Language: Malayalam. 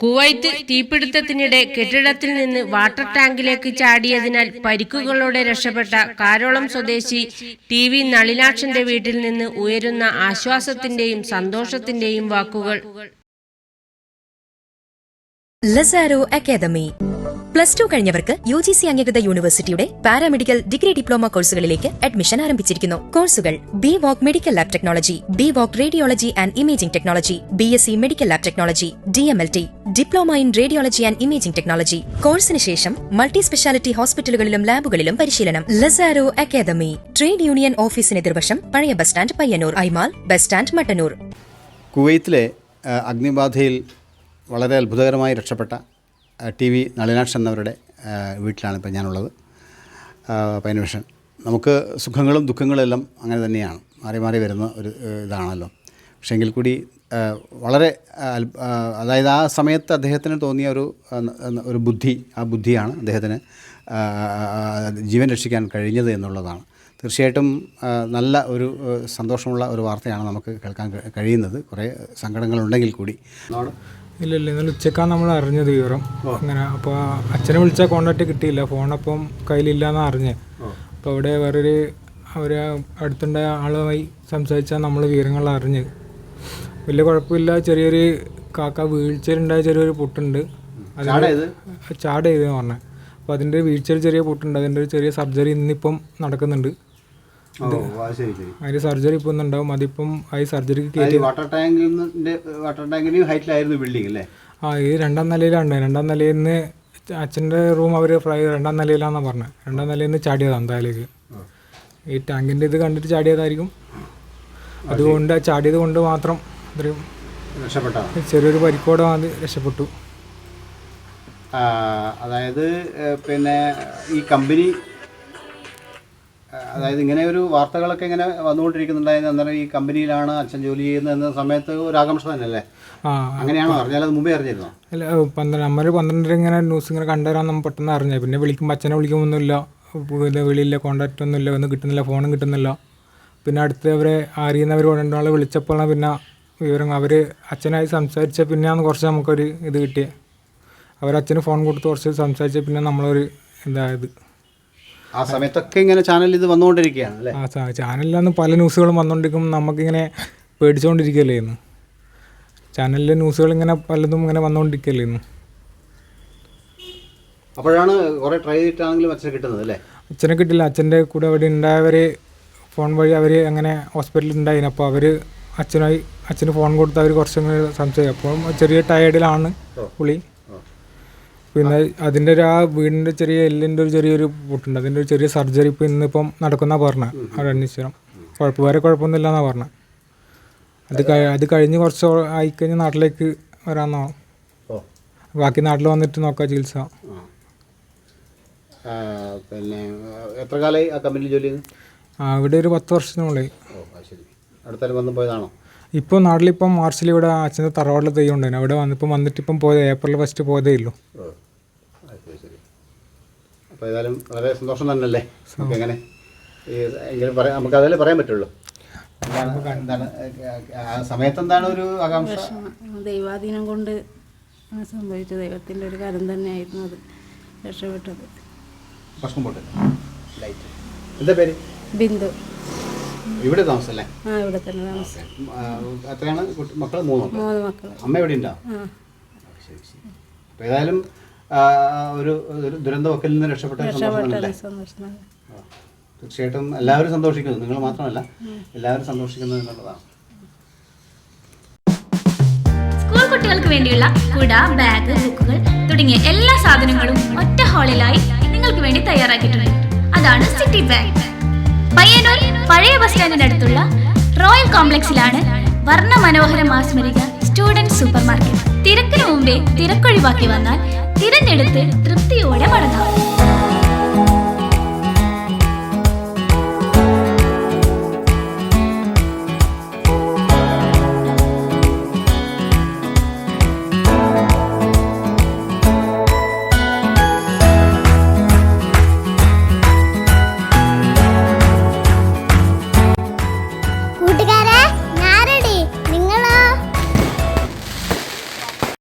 കുവൈത്ത് തീപിടുത്തത്തിനിടെ കെട്ടിടത്തിൽ നിന്ന് വാട്ടർ ടാങ്കിലേക്ക് ചാടിയതിനാൽ പരിക്കുകളോടെ രക്ഷപ്പെട്ട കാരോളം സ്വദേശി ടി വി നളിനാക്ഷന്റെ വീട്ടിൽ നിന്ന് ഉയരുന്ന ആശ്വാസത്തിന്റെയും സന്തോഷത്തിന്റെയും വാക്കുകൾ. ലസാരോ അക്കാദമി പ്ലസ് ടു കഴിഞ്ഞവർക്ക് യു ജി സി അംഗീകൃത യൂണിവേഴ്സിറ്റിയുടെ പാരാമെഡിക്കൽ ഡിഗ്രി ഡിപ്ലോമ കോഴ്സുകളിലേക്ക് അഡ്മിഷൻ ആരംഭിച്ചിരിക്കുന്നു. കോഴ്സുകൾ B voc medical lab technology B voc radiology and imaging technology B S C medical lab technology D M L T diploma in radiology and imaging technology. കോഴ്സിന് ശേഷം മൾട്ടി സ്പെഷ്യാലിറ്റി ഹോസ്പിറ്റലുകളിലും ലാബുകളിലും പരിശീലനം. ലസാരോ അക്കാദമി ട്രേഡ് യൂണിയൻ ഓഫീസിന് എതിർവശം പഴയ ബസ് സ്റ്റാൻഡ് പയ്യന്നൂർ ഐമാൽ ബസ് സ്റ്റാൻഡ് മട്ടന്നൂർ. കുവൈത്തിലെ അഗ്നിബാധയിൽ വളരെ അത്ഭുതകരമായി രക്ഷപ്പെട്ട ടി വി നളിനാക്ഷൻ എന്നവരുടെ വീട്ടിലാണ് ഇപ്പോൾ ഞാനുള്ളത്. പൈനവിഷൻ നമുക്ക് സുഖങ്ങളും ദുഃഖങ്ങളും എല്ലാം അങ്ങനെ തന്നെയാണ്. മാറി മാറി വരുന്ന ഒരു ഇതാണല്ലോ. പക്ഷേ എങ്കിൽ കൂടി വളരെ അതായത് ആ സമയത്ത് അദ്ദേഹത്തിന് തോന്നിയ ഒരു ഒരു ബുദ്ധി ആ ബുദ്ധിയാണ് അദ്ദേഹത്തിന് ജീവൻ രക്ഷിക്കാൻ കഴിഞ്ഞത് എന്നുള്ളതാണ്. തീർച്ചയായിട്ടും നല്ല ഒരു സന്തോഷമുള്ള ഒരു വാർത്തയാണ് നമുക്ക് കേൾക്കാൻ കഴിയുന്നത്. കുറേ സങ്കടങ്ങളുണ്ടെങ്കിൽ കൂടി. ഇല്ല ഇല്ല ഇന്നലെ ഉച്ചക്കാണ് നമ്മൾ അറിഞ്ഞത് വിവരം. അങ്ങനെ അപ്പോൾ അച്ഛനെ വിളിച്ചാൽ കോണ്ടാക്ട് കിട്ടിയില്ല. ഫോണപ്പം കയ്യിലില്ലാന്ന് അറിഞ്ഞ്. അപ്പോൾ അവിടെ വേറൊരു അവർ അടുത്തുണ്ടായ ആളുമായി സംസാരിച്ചാൽ നമ്മൾ വിവരങ്ങൾ അറിഞ്ഞ്. വലിയ കുഴപ്പമില്ല. ചെറിയൊരു കാക്ക വീഴ്ചയിലുണ്ടായ ചെറിയൊരു പൊട്ടുണ്ട്? ചാട് ചെയ്തെന്ന് പറഞ്ഞത് അപ്പോൾ അതിന്റെ വീഴ്ചയിൽ ചെറിയ പൊട്ടുണ്ട്. അതിന്റെ ഒരു ചെറിയ സർജറി ഇന്നിപ്പം നടക്കുന്നുണ്ട്. അതിന്റെ സർജറി ഇപ്പൊ ഉണ്ടാവും. അതിപ്പം അത് സർജറിക്ക് കയറ്റി വാട്ടർ ടാങ്കിന്റെ വാട്ടർ ടാങ്കിന് ഹൈറ്റിലായിരുന്നു ബിൽഡിംഗ് അല്ലേ? ആ ഈ രണ്ടാം നിലയിലാണ് രണ്ടാം നിലയിൽ നിന്ന് അച്ഛന്റെ റൂം അവർ ഫ്രൈ രണ്ടാം നിലയിലാണെന്നാണ് പറഞ്ഞത് രണ്ടാം നിലയിൽ നിന്ന് ചാടിയതാണ് എന്തായാലേക്ക് ഈ ടാങ്കിന്റെ ഇത് കണ്ടിട്ട് ചാടിയതായിരിക്കും. അതുകൊണ്ട് ചാടിയത് കൊണ്ട് മാത്രം ഇത്രയും ചെറിയൊരു പരിക്കോടെ അത് രക്ഷപ്പെട്ടു. അതായത് പിന്നെ ഈ കമ്പനി അതായത് ഇങ്ങനെ ഒരു വാർത്തകളൊക്കെ ഇങ്ങനെ വന്നുകൊണ്ടിരിക്കുന്നുണ്ടായിരുന്നു അന്നേരം ഈ കമ്പനിയിലാണ് അച്ഛൻ ജോലി ചെയ്യുന്നത് എന്ന സമയത്ത് ഒരു ആകാംക്ഷ തന്നെയല്ലേ? അങ്ങനെയാണോ? അറിഞ്ഞാൽ അത് മുമ്പേ അറിഞ്ഞിരുന്നോ? അല്ല പന്ത്രണ്ട് നമ്മൾ പന്ത്രണ്ടര ഇങ്ങനെ ന്യൂസ് ഇങ്ങനെ കണ്ടുവരാൻ നമ്മൾ പെട്ടെന്ന് അറിഞ്ഞത് പിന്നെ വിളിക്കുമ്പോൾ അച്ഛനെ വിളിക്കുമൊന്നുമില്ല. വെളിയില്ല കോണ്ടാക്റ്റ് ഒന്നുമില്ല. ഒന്നും കിട്ടുന്നില്ല. ഫോണും കിട്ടുന്നില്ല. പിന്നെ അടുത്ത് അവരെ അറിയുന്നവർ രണ്ടാളെ വിളിച്ചപ്പോഴാണ് പിന്നെ വിവരം അവർ അച്ഛനായി സംസാരിച്ച പിന്നെയാണ് കുറച്ച് നമുക്കൊരു ഇത് കിട്ടിയത് അവരച്ഛന് ഫോൺ കൊടുത്ത് കുറച്ച് സംസാരിച്ച പിന്നെ നമ്മളൊരു ഇതായത് ആ സമയത്തൊക്കെ ഇങ്ങനെ ചാനൽ ഇത് വന്നുകൊണ്ടിരിക്കുകയാണ് അല്ലേ? ആ നിന്ന് ചാനലിലന്ന് പല ന്യൂസുകളും വന്നുകൊണ്ടിരിക്കും നമുക്കിങ്ങനെ പേടിച്ചുകൊണ്ടിരിക്കുകയല്ലായിരുന്നു ചാനലിലെ ന്യൂസുകൾ ഇങ്ങനെ പലതും ഇങ്ങനെ വന്നുകൊണ്ടിരിക്കുകയല്ലായിരുന്നു അപ്പോഴാണ് കുറേ ട്രൈ ചെയ്തിട്ടാണെങ്കിലും അച്ഛനെ കിട്ടുന്നത് അല്ലേ? അച്ഛനെ കിട്ടില്ല. അച്ഛന്റെ കൂടെ അവിടെ ഉണ്ടായവർ ഫോൺ വഴി അവർ അങ്ങനെ ഹോസ്പിറ്റലിൽ ഉണ്ടായിന്. അപ്പോൾ അവർ അച്ഛനായി അച്ഛന് ഫോൺ കൊടുത്ത് അവർ കുറച്ചങ്ങനെ സംശയം. അപ്പോൾ ചെറിയ ടയേർഡിലാണ് പുള്ളി. പിന്നെ അതിന്റെ ഒരു ആ വീടിന്റെ ചെറിയ എല്ലിന്റെ ഒരു ചെറിയൊരു പൊട്ടുണ്ട്. അതിന്റെ ഒരു ചെറിയ സർജറി ഇപ്പോൾ ഇന്നിപ്പം നടക്കുന്ന പറഞ്ഞത് അവിടെ അന്വേഷിച്ചാൽ കുഴപ്പം വേറെ കുഴപ്പമൊന്നുമില്ല എന്നാണ് പറഞ്ഞത് അത് കഴി അത് കഴിഞ്ഞ് കുറച്ച് ആയിക്കഴിഞ്ഞ് നാട്ടിലേക്ക് വരാമെന്നോ ബാക്കി നാട്ടിൽ വന്നിട്ട് നോക്കാം ചികിത്സ. പിന്നെ എത്ര കാലമായി ആ കമ്പനിയിൽ ജോലി ചെയ്ത് ആ, ഇവിടെ ഒരു പത്ത് വർഷത്തിനുള്ളിൽ. അടുത്താലും വന്നു പോയതാണോ? ഇപ്പോൾ നാട്ടിലിപ്പം മാർച്ചിൽ ഇവിടെ അച്ഛന്റെ തറവാട്ടിൽ തെയ്യം ഉണ്ടായിരുന്നു അവിടെ വന്നിപ്പം വന്നിട്ട് ഇപ്പം പോയത് ഏപ്രിൽ ഫസ്റ്റ് പോയതേ ഉള്ളൂ. അപ്പോൾ ഏതായാലും വളരെ സന്തോഷം തന്നെയല്ലേ? നമുക്ക് എങ്ങനെ ഈ എങ്കിലും പറയാം നമുക്ക് അതല്ലേ പറയാൻ പറ്റുള്ളൂ. എന്താണ് എന്താണ് ആ സമയത്ത് എന്താണ് ഒരു ആകാംക്ഷ? ദൈവാധീനം കൊണ്ട് സംഭവിച്ച ദൈവത്തിന്റെ ദൈവത്തിന്റെ ഒരു കാര്യം തന്നെയായിരുന്നു അത് രക്ഷപ്പെട്ടത്. ലൈറ്റ് എന്താ പേര്? ബിന്ദു. ഇവിടെ താമസല്ലേ ആ ഇവിടെ തന്നെ താമസം. എത്രയാണ്? മക്കൾ മൂന്ന് മൂന്ന് മക്കൾ അമ്മ എവിടെ ഉണ്ടോ? ആ. ശരി ശരി. അപ്പോൾ ഏതായാലും ഒരു ഒരു ദുരന്തമൊക്കെ നിന്ന് രക്ഷപ്പെട്ട. തീർച്ചയായിട്ടും എല്ലാവരും സന്തോഷിക്കുന്നു. നിങ്ങൾ മാത്രമല്ല എല്ലാവരും സന്തോഷിക്കുന്നു എന്നുള്ളതാണ്. സ്കൂൾ കുട്ടികൾക്ക് വേണ്ടിയുള്ള കുട ബാഗ് ബുക്കുകൾ തുടങ്ങിയ എല്ലാ സാധനങ്ങളും ഒറ്റ ഹാളിലായി നിങ്ങൾക്ക് വേണ്ടി തയ്യാറാക്കിയിട്ടുണ്ട്. അതാണ് സിറ്റി ബാഗ്. പയ്യന്നൂർ പഴയ ബസ് സ്റ്റാൻഡിനടുത്തുള്ള റോയൽ കോംപ്ലക്സിലാണ് വർണ മനോഹര മാസ്മരിക സ്റ്റുഡന്റ് സൂപ്പർ മാർക്കറ്റ് തിരക്കിന് മുമ്പേ തിരക്കൊഴിവാക്കി വന്നാൽ തിരഞ്ഞെടുത്ത് തൃപ്തിയോടെ മടങ്ങാം.